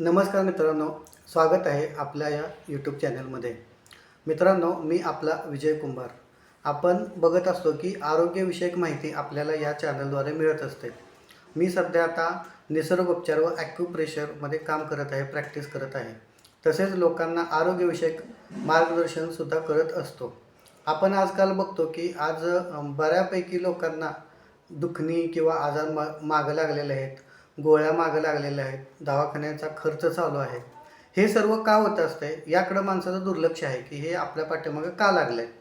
नमस्कार मित्रांनो स्वागत आहे आपल्या या यूट्यूब चॅनलमध्ये मित्रांनो मी आपला विजय कुंभार. आपण बघत असतो की आरोग्यविषयक माहिती आपल्याला या चॅनलद्वारे मिळत असते. मी सध्या आता निसर्गोपचार व ॲक्युप्रेशरमध्ये काम करत आहे प्रॅक्टिस करत आहे. तसेच लोकांना आरोग्यविषयक मार्गदर्शनसुद्धा करत असतो. आपण आजकाल बघतो की आज बऱ्यापैकी लोकांना दुखणी किंवा आजार मा मागं लागलेले आहेत. गोळ्या मागं लागलेल्या आहेत. दवाखान्याचा खर्च चालू आहे. हे सर्व का होत असतंय? याकडं माणसाचं दुर्लक्ष आहे की हे आपल्या पाठीमागं का लागलं आहे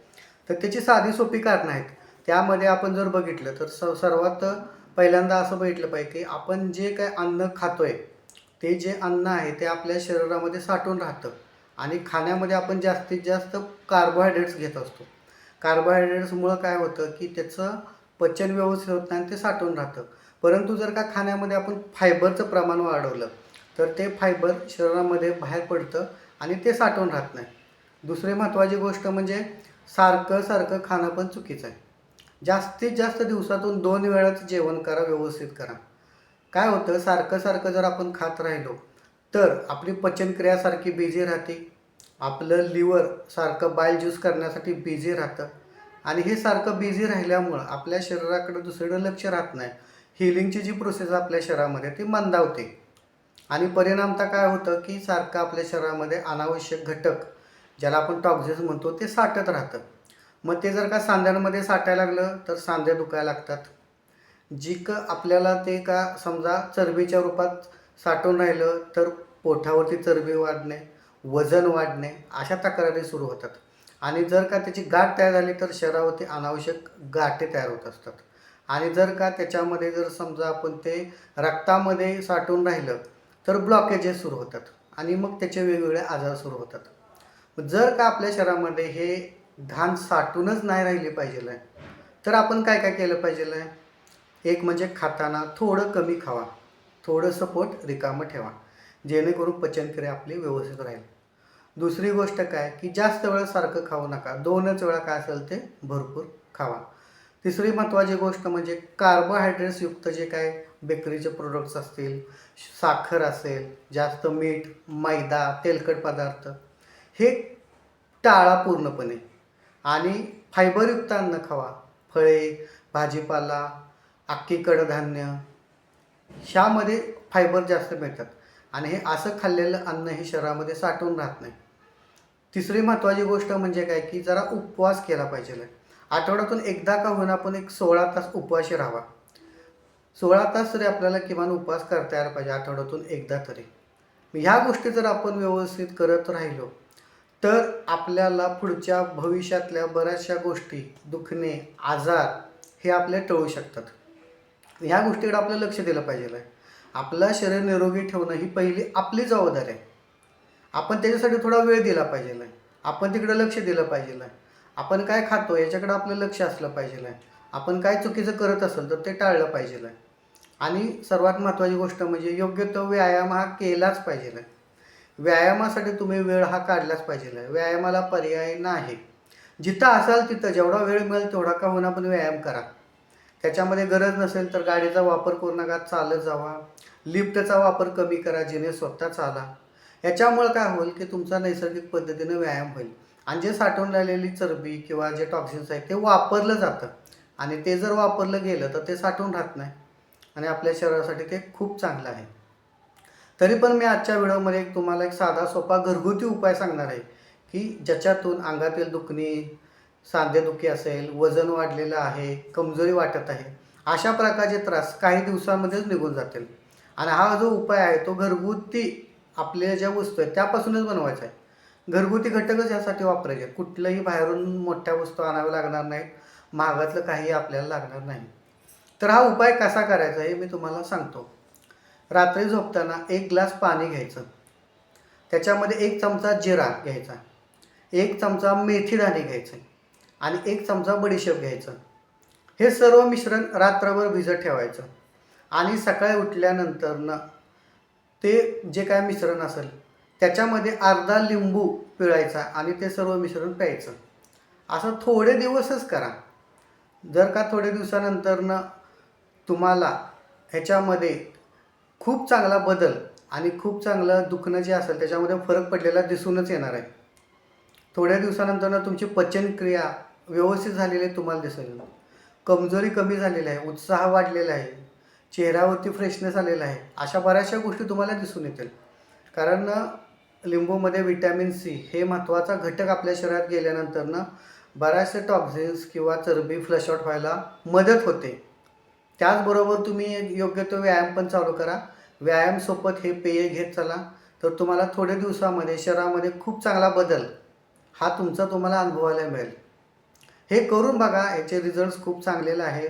तर त्याची साधी सोपी कारणं आहेत. त्यामध्ये आपण जर बघितलं तर स सर्वात पहिल्यांदा असं बघितलं पाहिजे की आपण जे काय अन्न खातोय ते जे अन्न आहे ते आपल्या शरीरामध्ये साठून राहतं. आणि खाण्यामध्ये आपण जास्तीत जास्त कार्बोहायड्रेट्स घेत असतो. कार्बोहायड्रेट्समुळं काय होतं की त्याचं पचन व्यवस्थित होत नाही आणि ते साठून राहतं. परंतु जर का खाण्यामध्ये आपण फायबरचं प्रमाण वाढवलं तर ते फायबर शरीरामध्ये बाहेर पडतं आणि ते साठवून राहत नाही. दुसरी महत्त्वाची गोष्ट म्हणजे सारखं सारखं खाणं पण चुकीचं आहे. जास्तीत जास्त दिवसातून दोन वेळाच जेवण करा व्यवस्थित करा. काय होतं सारखं सारखं जर आपण खात राहिलो तर आपली पचनक्रिया सारखी बिझी राहते. आपलं लिव्हर सारखं बायल ज्यूस करण्यासाठी बिझी राहतं. आणि हे सारखं बिझी राहिल्यामुळं आपल्या शरीराकडे दुसरीकडे लक्ष राहत नाही. हिलिंगची जी प्रोसेस आपल्या शरीरामध्ये ती मंदावते. आणि परिणामता काय होतं की सारखं आपल्या शरीरामध्ये अनावश्यक घटक ज्याला आपण टॉक्झिन्स म्हणतो ते साठत राहतं. मग ते जर का सांध्यांमध्ये साठायला लागलं तर सांधे दुखायला लागतात. जी क आपल्याला ते का समजा चरबीच्या रूपात साठून राहिलं तर पोठावरती चरबी वाढणे वजन वाढणे अशा तक्रारी सुरू होतात. आणि जर का त्याची गाठ तयार झाली तर शरीरावरती अनावश्यक गाठे तयार होत असतात. आणि जर का त्याच्यामध्ये जर समजा आपण ते रक्तामध्ये साठून राहिलं तर ब्लॉकेजेस सुरू होतात आणि मग त्याचे वेगवेगळे आजार सुरू होतात. जर का आपल्या शरीरामध्ये हे घाण साठूनच नाही राहिली पाहिजे तर आपण काय काय केलं पाहिजे एक म्हणजे खाताना थोडं कमी खावा थोडंसं पोट रिकामं ठेवा जेणेकरून पचनक्रिया आपली व्यवस्थित राहील. दुसरी गोष्ट काय की जास्त वेळा सारखं खाऊ नका. दोनच वेळा काय असेल ते भरपूर खावा. तिसरी महत्त्वाची गोष्ट म्हणजे कार्बोहायड्रेट्सयुक्त जे काय बेकरीचे प्रोडक्ट्स असतील साखर असेल जास्त मीठ मैदा तेलकट पदार्थ हे टाळा पूर्णपणे. आणि फायबरयुक्त अन्न खावा. फळे भाजीपाला अख्खी कडधान्य ह्यामध्ये फायबर जास्त मिळतात. आणि हे असं खाल्लेलं अन्न हे शरीरामध्ये साठवून राहत नाही. तिसरी महत्त्वाची गोष्ट म्हणजे काय की जरा उपवास केला पाहिजे. आठवड्यातून एकदा का होईना आपण एक सोळा तास उपवाशी राहावा. सोळा तास तरी आपल्याला किमान उपवास करता यायला पाहिजे आठवड्यातून एकदा तरी. ह्या गोष्टी जर आपण व्यवस्थित करत राहिलो तर आपल्याला पुढच्या भविष्यातल्या बऱ्याचशा गोष्टी दुखणे आजार हे आपले टळू शकतात. ह्या गोष्टीकडे आपलं लक्ष दिलं पाहिजे आहे आपलं शरीर निरोगी ठेवणं ही पहिली आपली जबाबदारी आहे. आपण त्याच्यासाठी थोडा वेळ दिला पाहिजे आहे आपण तिकडे लक्ष दिलं पाहिजे आहे आपण काय खातो याच्याकडे आपलं लक्ष असलं पाहिजे आहे आपण काय चुकीचं करत असेल तर ते टाळलं पाहिजे आहे आणि सर्वात महत्त्वाची गोष्ट म्हणजे योग्य तो व्यायाम हा केलाच पाहिजे आहे व्यायामासाठी तुम्ही वेळ हा काढलाच पाहिजे आहे व्यायामाला पर्याय नाही. जिथं असाल तिथं जेवढा वेळ मिळेल तेवढा का होईना पण व्यायाम करा. त्याच्यामध्ये गरज नसेल तर गाडीचा वापर करू नका चालत जावा. लिफ्टचा वापर कमी करा जेणे स्वतः चाला. याच्यामुळे काय होईल की तुमचा नैसर्गिक पद्धतीनं व्यायाम होईल. आणि जे साठवून राहिलेली चरबी किंवा जे टॉक्सिन्स आहेत ते वापरलं जातं. आणि ते जर वापरलं गेलं तर ते साठवून राहत नाही. आणि आपल्या शरीरासाठी ते खूप चांगलं आहे. तरी पण मी आजच्या व्हिडिओमध्ये एक तुम्हाला एक साधा सोपा घरगुती उपाय सांगणार आहे की ज्याच्यातून अंगातील दुखणी सांधेदुखी असेल वजन वाढलेलं आहे कमजोरी वाटत आहे अशा प्रकारचे त्रास काही दिवसांमध्येच निघून जातील. आणि हा जो उपाय आहे तो घरगुती आपल्या ज्या वस्तू आहेत त्यापासूनच बनवायचं आहे. घरगुती घटकच यासाठी वापरायचे कुठलंही कुठल्याही बाहेरून मोठ्या वस्तू आणाव्या लागणार नाहीत. महागातलं काही आपल्याला लागणार नाही. तर हा उपाय कसा करायचा हे मी तुम्हाला सांगतो. रात्री झोपताना एक ग्लास पाणी घ्यायचं. त्याच्यामध्ये एक चमचा जिरा घ्यायचा. एक चमचा मेथीदाणे घ्यायचं. आणि एक चमचा बडीशेप घ्यायचं. हे सर्व मिश्रण रात्रभर भिजत ठेवायचं. आणि सकाळी उठल्यानंतरनं ते जे काय मिश्रण असेल त्याच्यामध्ये अर्धा लिंबू पिळायचा आणि ते सर्व मिश्रण प्यायचं. असं थोडे दिवसच करा. जर का थोडे दिवसानंतरनं तुम्हाला ह्याच्यामध्ये खूप चांगला बदल आणि खूप चांगलं दुखणं जे असेल त्याच्यामध्ये फरक पडलेला दिसूनच येणार आहे. थोड्या दिवसानंतरनं तुमची पचनक्रिया व्यवस्थित झालेली तुम्हाला दिसेल. कमजोरी कमी झालेली आहे उत्साह वाढलेला आहे. चेहऱ्यावरती फ्रेशनेस आलेला आहे. अशा बऱ्याचशा गोष्टी तुम्हाला दिसून येतील. कारण लिंबूमध्ये विटॅमिन सी हे महत्त्वाचा घटक आपल्या शरीरात गेल्यानंतर ना बऱ्याचशा टॉक्झिन्स किंवा चरबी फ्लश आउट व्हायला मदत होते. त्याचबरोबर तुम्ही योग्य तो व्यायाम पण चालू करा. व्यायामसोबत हे पेय घेत चला. तर तुम्हाला थोड्या दिवसामध्ये शरीरामध्ये खूप चांगला बदल हा तुमचा तुम्हाला अनुभवायला मिळेल. हे करून बघा याचे रिझल्ट्स खूप चांगलेले आहेत.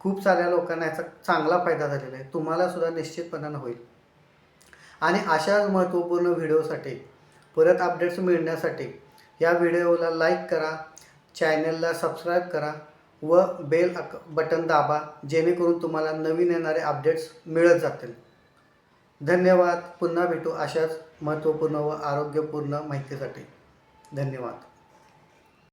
खूप साऱ्या लोकांना याचा चांगला फायदा झालेला आहे. तुम्हाला सुद्धा निश्चितपणानं होईल. आणि अशाच महत्त्वपूर्ण व्हिडिओसाठी परत अपडेट्स मिळण्यासाठी या व्हिडिओला लाईक करा चॅनलला सबस्क्राईब करा व बेल अक बटन दाबा जेणेकरून तुम्हाला नवीन येणारे अपडेट्स मिळत जातील. धन्यवाद. पुन्हा भेटू अशाच महत्त्वपूर्ण व आरोग्यपूर्ण माहितीसाठी. धन्यवाद.